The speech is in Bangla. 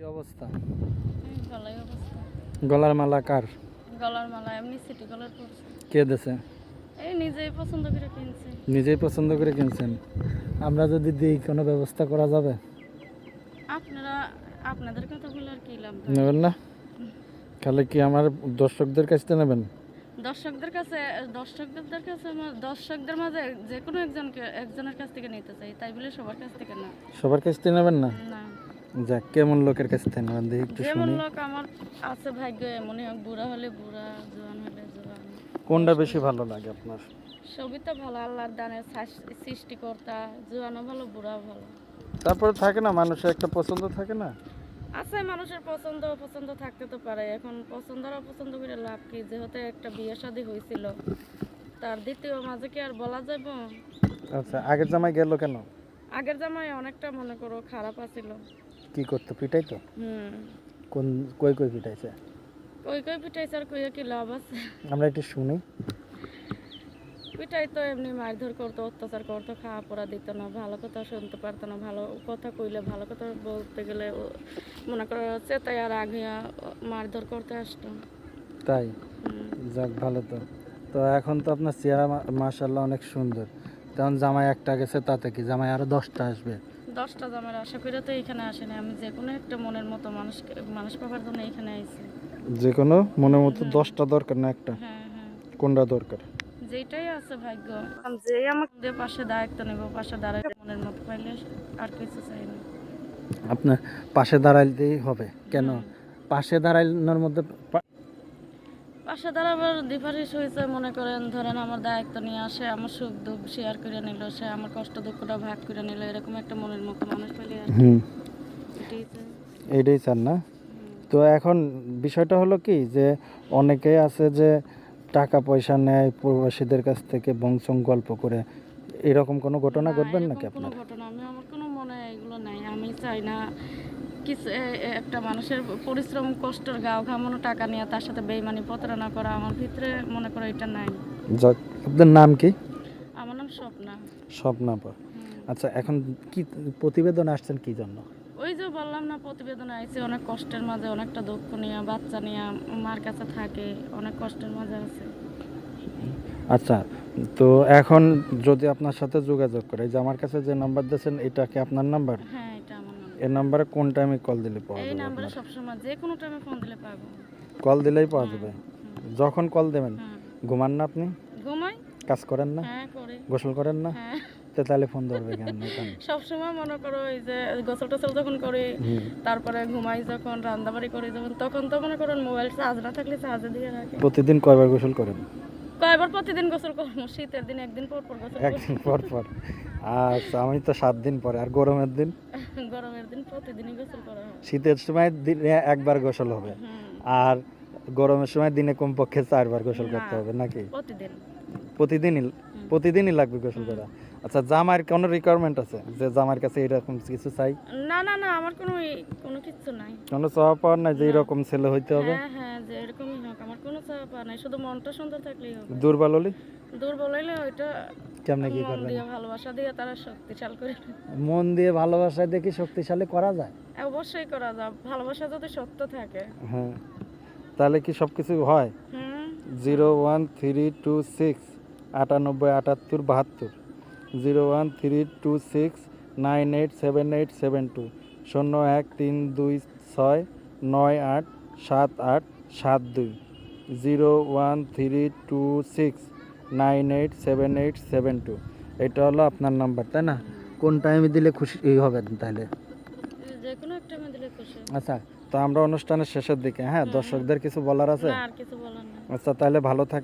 কি অবস্থা? গলায় অবস্থা। গলার মালা কার? গলার মালা এমনি সিটি কালার করছে কে দেছে? এই নিজেই পছন্দ করে কিনছে। নিজেই পছন্দ করে কিনছেন। আমরা যদি দিই কোনো ব্যবস্থা করা যাবে? আপনারা আপনাদের কথা বলে আর কি লাভ নেবেন না? তাহলে কি আমার দর্শকদের কাছ থেকে নেবেন? দর্শকদের কাছে দর্শকদের কাছে আমার দর্শকদের মাঝে যে কোনো একজনকে একজনের কাছ থেকে নিতে চাই তাই বলে সবার কাছ থেকে না। সবার কাছ থেকে নেবেন না? না। যাক কেমন লোকের কাছ থেকে নেবেন দেখি একটু শুনি। লোক আমার আছে ভাগ্য এমনই হোক বুড়া হলে বুড়া জোয়ান হলে জোয়ান। কোনটা বেশি ভালো লাগে আপনার? সবই তো ভালো আল্লাহর দানের সৃষ- সৃষ্টিকর্তা জোয়ানও ভালো বুড়াও ভালো। তারপরে থাকে না মানুষের একটা পছন্দ থাকে না? আছে মানুষের পছন্দ অপছন্দ থাকতে তো পারে। এখন পছন্দ আর অপছন্দ করে লাভ কি? যেহেতু একটা বিয়ে শাদী হয়েছিল তার দ্বিতীয় মাঝে কি আর বলা যাব আচ্ছা আগের জামাই গেল কেন? আগের জামাই অনেকটা মনে করো খারাপ আছিল। কি করতো পিটাই তো হুম। কোন কই কই পিটাইছে? কই কই পিটাইছে আর কইয়া কি লাভ আছে? আমরা একটু শুনি। পিটাই তো এমনি মারধর করতো অত্যাচার করতো খাওয়া পড়া দিত না ভালো কথা শুনতে পারতো না ভালো কথা কইলে ভালো কথা বলতে গেলে মনে করো চেতাই আর আগে মারধর করতে আসতো। তাই? যাক ভালো তো। তো এখন তো আপনার চেহারা মাশাল্লাহ অনেক সুন্দর। তখন জামাই একটা গেছে তাতে কি? জামাই আরও দশটা আসবে। দশটা জামের আশা করে তো এখানে আসেনি। আমি যে কোনো একটা মনের মতো মানুষ মানুষ পাবার জন্য এখানে আইছি। যে কোনো মনের মতো দশটা দরকার না একটা। হ্যাঁ হ্যাঁ। কোনটা দরকার? যেটাই আছে ভাগ্য। যে আমাকে পাশে দায়িত্ব নেব পাশে দাঁড়াই মনের মতো পাইলে আর কিছু চাই না। আপনার পাশে দাঁড়াইতেই হবে। কেন? পাশে দাঁড়ানোর মধ্যে পাশে দাঁড়াবার ডিফারেন্স হয়েছে মনে করেন ধরেন আমার দায়িত্ব নিয়ে আসে আমার সুখ দুঃখ শেয়ার করে নিল সে আমার কষ্ট দুঃখটা ভাগ করে নিল এরকম একটা মনের মতো মানুষ পেলে এটাই এইটাই চান না? তো এখন বিষয়টা হলো কি যে অনেকেই আছে যে টাকা পয়সা নেয় প্রবাসীদের কাছ থেকে বংশং গল্প করে। এরকম কোনো ঘটনা ঘটবেন নাকি কোনো আপনার? ঘটনা আমি আমার কোনো মনে এগুলো নাই। আমি চাই না কিছু একটা মানুষের পরিশ্রম কষ্টের গাও ঘামানো টাকা নিয়ে তার সাথে বেইমানি প্রতারণা করা আমার ভিতরে মনে করো এটা নাই। যাক আপনার নাম কি? আমার নাম স্বপ্না। স্বপ্নাপা হুম। আচ্ছা এখন কি প্রতিবেদন আসছেন কি জন্য? ওই যে বললাম না প্রতিবেদনে আইছে অনেক কষ্টের মাঝে অনেকটা দুঃখ নিয়ে বাচ্চা নিয়ে মার কাছে থাকে অনেক কষ্টের মাঝে আছে। আচ্ছা তো এখন যদি আপনার সাথে যোগাযোগ করে যে আমার কাছে যে নাম্বার দিয়েছেন এটা কি আপনার নাম্বার? হ্যাঁ। এই নাম্বারে কোন টাইমে কল দিলে পাওয়া এই যাবে নাম্বারে আপনার? সবসময় যে কোনো টাইমে ফোন দিলে পাবো কল দিলেই পাওয়া যাবে? যখন কল দেবেন হুম। ঘুমান না আপনি? ঘুমাই। কাজ করেন না? হ্যাঁ করি। গোসল করেন না? হ্যাঁ। তো তাহলে ফোন ধরবে কেন? এখন সবসময় মনে করো এই যে গোসল টোসল যখন করি হুম। তারপরে ঘুমাই যখন রান্নাবাড়ি করি যখন তখন তো মনে করেন মোবাইল চার্জ না থাকলে চার্জে দিয়ে রাখি। প্রতিদিন কয়বার গোসল করেন? কয়বার প্রতিদিন গোসল করব শীতের দিন একদিন পর পর গোসল একদিন পর পর। আচ্ছা আমি তো সাত দিন পরে আর গরমের দিন? গরমের দিন প্রতিদিনই গোসল করা হয়। শীতের সময় দিনে একবার গোসল হবে আর গরমের সময় দিনে কমপক্ষে চারবার গোসল করতে হবে নাকি? প্রতিদিন। প্রতিদিনই প্রতিদিনই লাগবে গোসল করা? আচ্ছা জামার কোনো রিকোয়ারমেন্ট আছে যে জামার কাছে এরকম কিছু চাই? না না না আমার কোনো কোনো কিচ্ছু নাই। কোনো চাওয়া পাওয়ার নাই যে এরকম ছেলে হইতে হবে? হ্যাঁ হ্যাঁ যে এরকমই হোক আমার কোনো চাওয়া পাওয়া নাই শুধু মনটা সুন্দর থাকলেই হবে। দুর্বল হলি? দুর্বল হইলে ওইটা কেমনে কি মন করবেন? দিয়ে ভালোবাসা দিয়ে তারা শক্তিশাল করে মন দিয়ে ভালোবাসা দেখি শক্তিশালী করা যায়? অবশ্যই করা যায়। ভালোবাসা যদি সত্য থাকে। হ্যাঁ। তাহলে কি সব কিছু হয়? হুম। Zero one three two six আটানব্বই আটাত্তর বাহাত্তর। Zero one three two six nine eight seven eight seven two শূন্য এক তিন দুই ছয় নয় আট সাত আট সাত দুই zero one three two six nine eight seven eight seven two এটা হলো আপনার নাম্বার তাই না? কোন টাইমে দিলে খুশি হবেন তাহলে? আচ্ছা তো আমরা অনুষ্ঠানের শেষের দিকে হ্যাঁ দর্শকদের কিছু বলার আছে? আচ্ছা তাহলে ভালো থাক